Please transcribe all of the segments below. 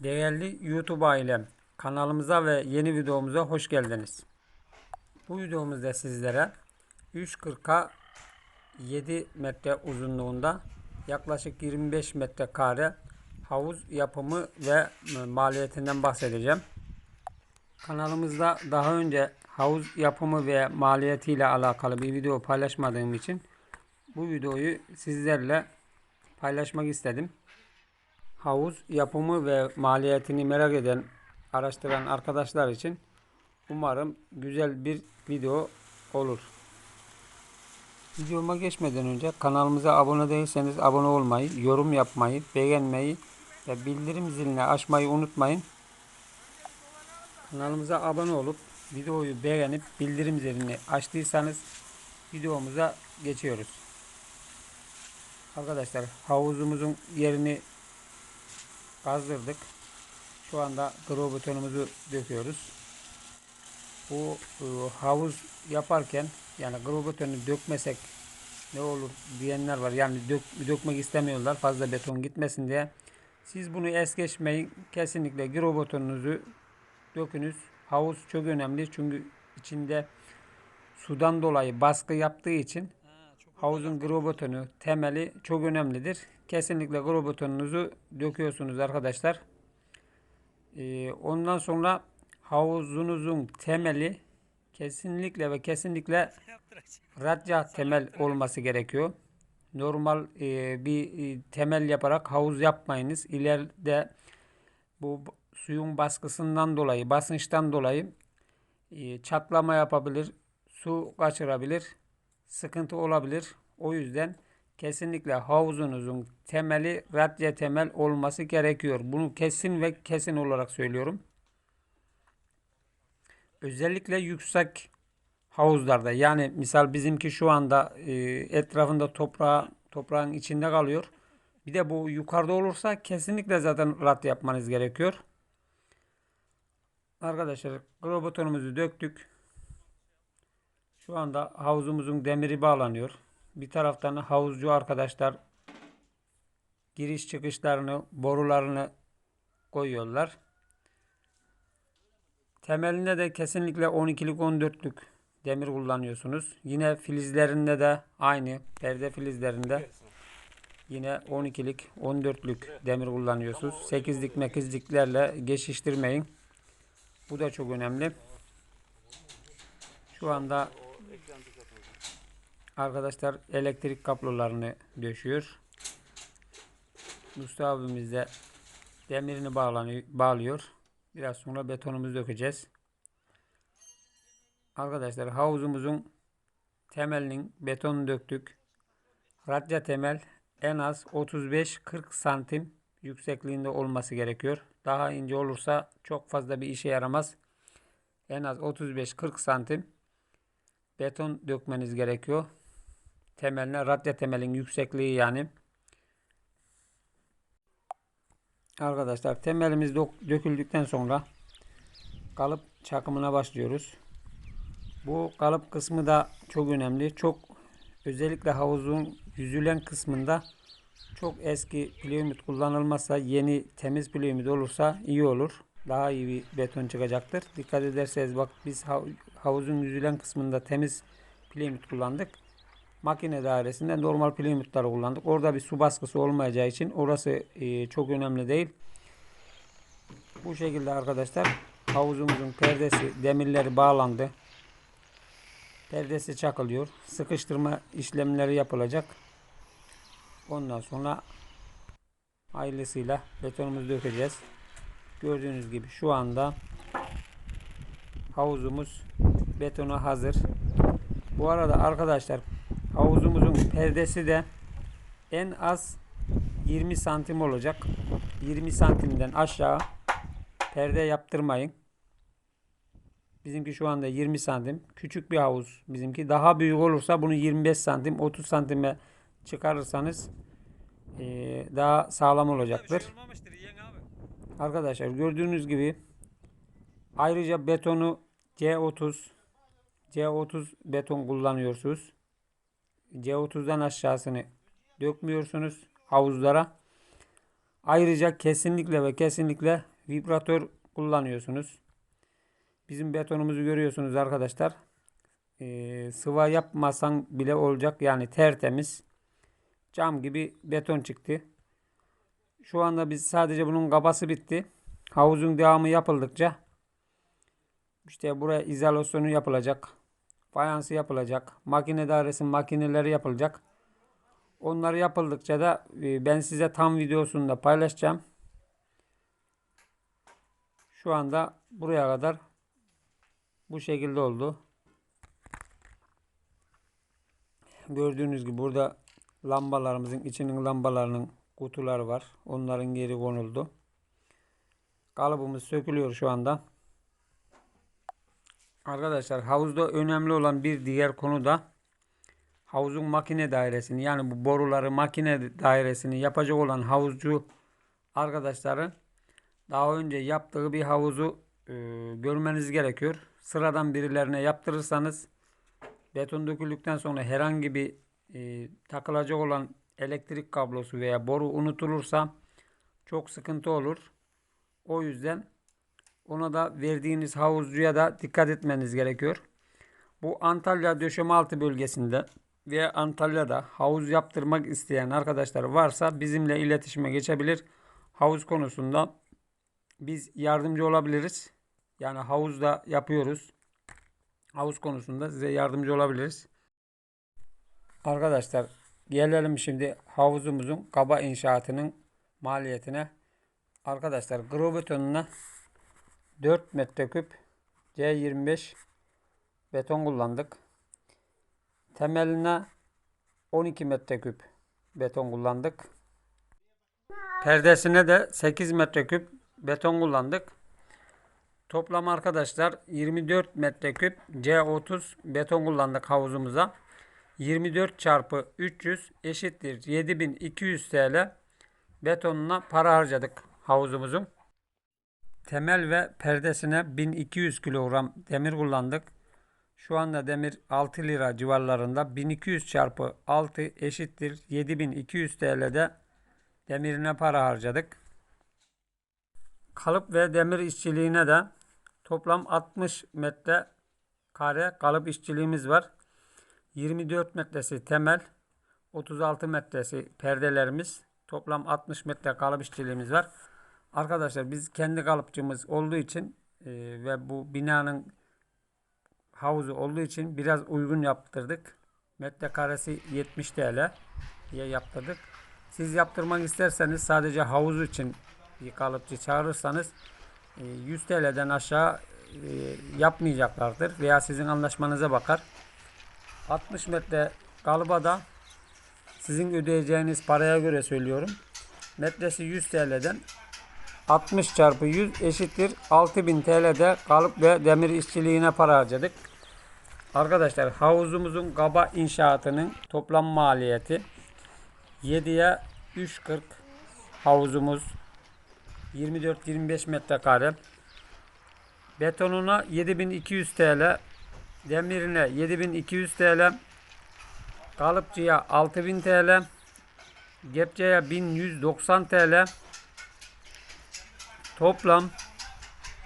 Değerli YouTube ailem, kanalımıza ve yeni videomuza hoş geldiniz. Bu videomuzda sizlere 3.40'a 7 metre uzunluğunda yaklaşık 25 metrekare havuz yapımı ve maliyetinden bahsedeceğim. Kanalımızda daha önce havuz yapımı ve maliyetiyle alakalı bir video paylaşmadığım için bu videoyu sizlerle paylaşmak istedim. Havuz yapımı ve maliyetini merak eden, araştıran arkadaşlar için umarım güzel bir video olur. Videoma geçmeden önce kanalımıza abone değilseniz abone olmayı, yorum yapmayı, beğenmeyi ve bildirim zilini açmayı unutmayın. Kanalımıza abone olup videoyu beğenip bildirim zilini açtıysanız videomuza geçiyoruz. Arkadaşlar havuzumuzun yerini kazdırdık. Şu anda grow betonumuzu döküyoruz. Bu e, havuz yaparken yani grow betonu dökmesek ne olur diyenler var. Yani dök, dökmek istemiyorlar fazla beton gitmesin diye. Siz bunu es geçmeyin. Kesinlikle grow betonunuzu dökünüz. Havuz çok önemli çünkü içinde sudan dolayı baskı yaptığı için havuzun grobotonu temeli çok önemlidir. Kesinlikle grobotonunuzu döküyorsunuz arkadaşlar. Ee, ondan sonra havuzunuzun temeli kesinlikle ve kesinlikle radya temel olması gerekiyor. Normal e, bir e, temel yaparak havuz yapmayınız. İleride bu suyun baskısından dolayı, basınçtan dolayı e, çatlama yapabilir, su kaçırabilir, sıkıntı olabilir. O yüzden kesinlikle havuzunuzun temeli radya temel olması gerekiyor. Bunu kesin ve kesin olarak söylüyorum. Özellikle yüksek havuzlarda yani misal bizimki şu anda e, etrafında toprağı toprağın içinde kalıyor. Bir de bu yukarıda olursa kesinlikle zaten rat yapmanız gerekiyor. Arkadaşlar robotonumuzu döktük. Şu anda havuzumuzun demiri bağlanıyor. Bir taraftan havuzcu arkadaşlar giriş çıkışlarını, borularını koyuyorlar. Temelinde de kesinlikle 12'lik 14'lük demir kullanıyorsunuz. Yine filizlerinde de aynı perde filizlerinde yine 12'lik 14'lük demir kullanıyorsunuz. 8'lik 8'liklerle geçiştirmeyin. Bu da çok önemli. Şu anda arkadaşlar elektrik kablolarını döşüyor. Mustafa abimiz de demirini bağlanıyor, bağlıyor. Biraz sonra betonumuzu dökeceğiz. Arkadaşlar havuzumuzun temelinin betonunu döktük. Radya temel en az 35-40 santim yüksekliğinde olması gerekiyor. Daha ince olursa çok fazla bir işe yaramaz. En az 35-40 santim beton dökmeniz gerekiyor. Temeline radya temelin yüksekliği yani. Arkadaşlar temelimiz döküldükten sonra kalıp çakımına başlıyoruz. Bu kalıp kısmı da çok önemli. Çok özellikle havuzun yüzülen kısmında çok eski plevmit kullanılmazsa yeni temiz plevmit olursa iyi olur. Daha iyi bir beton çıkacaktır. Dikkat ederseniz bak biz havuzun yüzülen kısmında temiz plevmit kullandık. Makine dairesinde normal plevmitleri kullandık. Orada bir su baskısı olmayacağı için orası e, çok önemli değil. Bu şekilde arkadaşlar havuzumuzun perdesi demirleri bağlandı. Perdesi çakılıyor. Sıkıştırma işlemleri yapılacak. Ondan sonra hayırlısıyla betonumuzu dökeceğiz. Gördüğünüz gibi şu anda havuzumuz betona hazır. Bu arada arkadaşlar havuzumuzun perdesi de en az 20 santim olacak. 20 santimden aşağı perde yaptırmayın. Bizimki şu anda 20 santim. Küçük bir havuz bizimki. Daha büyük olursa bunu 25 santim 30 santime çıkarırsanız ee, daha sağlam olacaktır. Arkadaşlar gördüğünüz gibi ayrıca betonu C30 C30 beton kullanıyorsunuz. C30'dan aşağısını dökmüyorsunuz havuzlara. Ayrıca kesinlikle ve kesinlikle vibratör kullanıyorsunuz. Bizim betonumuzu görüyorsunuz arkadaşlar. Ee, sıva yapmasan bile olacak yani tertemiz. Cam gibi beton çıktı. Şu anda biz sadece bunun kabası bitti. Havuzun devamı yapıldıkça işte buraya izolasyonu yapılacak. Fayansı yapılacak. Makine dairesi makineleri yapılacak. Onları yapıldıkça da e, ben size tam videosunu da paylaşacağım. Şu anda buraya kadar bu şekilde oldu. Gördüğünüz gibi burada lambalarımızın içinin lambalarının kutuları var. Onların geri konuldu. Kalıbımız sökülüyor şu anda. Arkadaşlar havuzda önemli olan bir diğer konu da havuzun makine dairesini yani bu boruları makine dairesini yapacak olan havuzcu arkadaşların daha önce yaptığı bir havuzu e, görmeniz gerekiyor. Sıradan birilerine yaptırırsanız beton döküldükten sonra herhangi bir e, takılacak olan elektrik kablosu veya boru unutulursa çok sıkıntı olur. O yüzden ona da verdiğiniz havuzcuya da dikkat etmeniz gerekiyor. Bu Antalya Döşemealtı bölgesinde ve Antalya'da havuz yaptırmak isteyen arkadaşlar varsa bizimle iletişime geçebilir. Havuz konusunda biz yardımcı olabiliriz. Yani havuzda yapıyoruz. Havuz konusunda size yardımcı olabiliriz. Arkadaşlar gelelim şimdi havuzumuzun kaba inşaatının maliyetine. Arkadaşlar grobetonuna 4 metreküp C25 beton kullandık. Temeline 12 metreküp beton kullandık. Perdesine de 8 metreküp beton kullandık. Toplam arkadaşlar 24 metreküp C30 beton kullandık havuzumuza. 24 çarpı 300 eşittir 7200 TL betonuna para harcadık havuzumuzun. Temel ve perdesine 1200 kilogram demir kullandık. Şu anda demir 6 lira civarlarında 1200 çarpı 6 eşittir 7200 TL'de demirine para harcadık. Kalıp ve demir işçiliğine de toplam 60 metre kare kalıp işçiliğimiz var. 24 metresi temel, 36 metresi perdelerimiz, toplam 60 metre kalıp işçiliğimiz var. Arkadaşlar biz kendi kalıpçımız olduğu için e, ve bu binanın havuzu olduğu için biraz uygun yaptırdık. Metrekaresi 70 TL diye yaptırdık. Siz yaptırmak isterseniz sadece havuz için bir kalıpçı çağırırsanız 100 TL'den aşağı e, yapmayacaklardır veya sizin anlaşmanıza bakar. 60 metre kalıba da sizin ödeyeceğiniz paraya göre söylüyorum. Metresi 100 TL'den 60 çarpı 100 eşittir 6000 TL'de kalıp ve demir işçiliğine para harcadık. Arkadaşlar havuzumuzun kaba inşaatının toplam maliyeti 7'ye 3.40 havuzumuz 24-25 metrekare betonuna 7200 TL demirine 7200 TL kalıpçıya 6000 TL Gepçe'ye 1190 TL toplam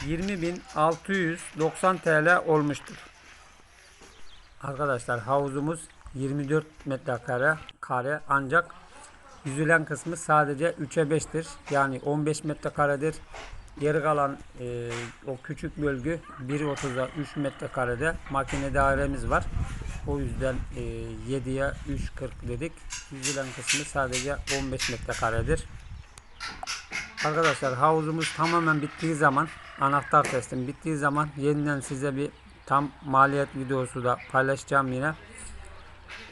20.690 TL olmuştur. Arkadaşlar havuzumuz 24 metrekare kare ancak yüzülen kısmı sadece 3'e 5'tir. Yani 15 metrekaredir. Geri kalan e, o küçük bölgü 1.30'a 3 metrekarede makine dairemiz var. O yüzden e, 7'ye 3.40 dedik. Yüzülen kısmı sadece 15 metrekaredir. Arkadaşlar havuzumuz tamamen bittiği zaman anahtar teslim bittiği zaman yeniden size bir tam maliyet videosu da paylaşacağım yine.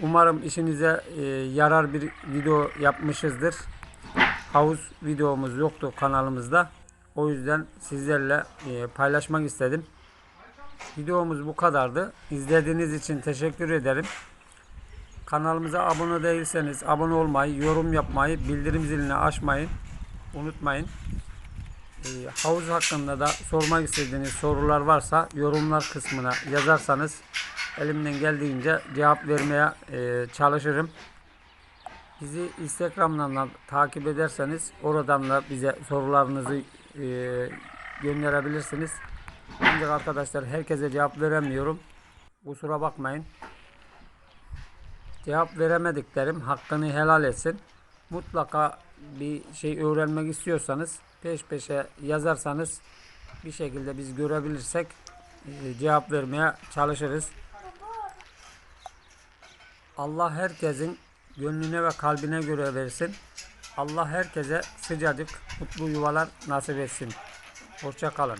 Umarım işinize e, yarar bir video yapmışızdır. Havuz videomuz yoktu kanalımızda. O yüzden sizlerle e, paylaşmak istedim. Videomuz bu kadardı. İzlediğiniz için teşekkür ederim. Kanalımıza abone değilseniz abone olmayı, yorum yapmayı, bildirim zilini açmayı unutmayın. E, havuz hakkında da sormak istediğiniz sorular varsa yorumlar kısmına yazarsanız elimden geldiğince cevap vermeye e, çalışırım. Bizi Instagram'dan da takip ederseniz oradan da bize sorularınızı e, gönderebilirsiniz. Ancak arkadaşlar herkese cevap veremiyorum. Kusura bakmayın. Cevap veremediklerim hakkını helal etsin. Mutlaka bir şey öğrenmek istiyorsanız peş peşe yazarsanız bir şekilde biz görebilirsek e, cevap vermeye çalışırız. Allah herkesin gönlüne ve kalbine göre versin. Allah herkese sıcacık mutlu yuvalar nasip etsin. Hoşça kalın.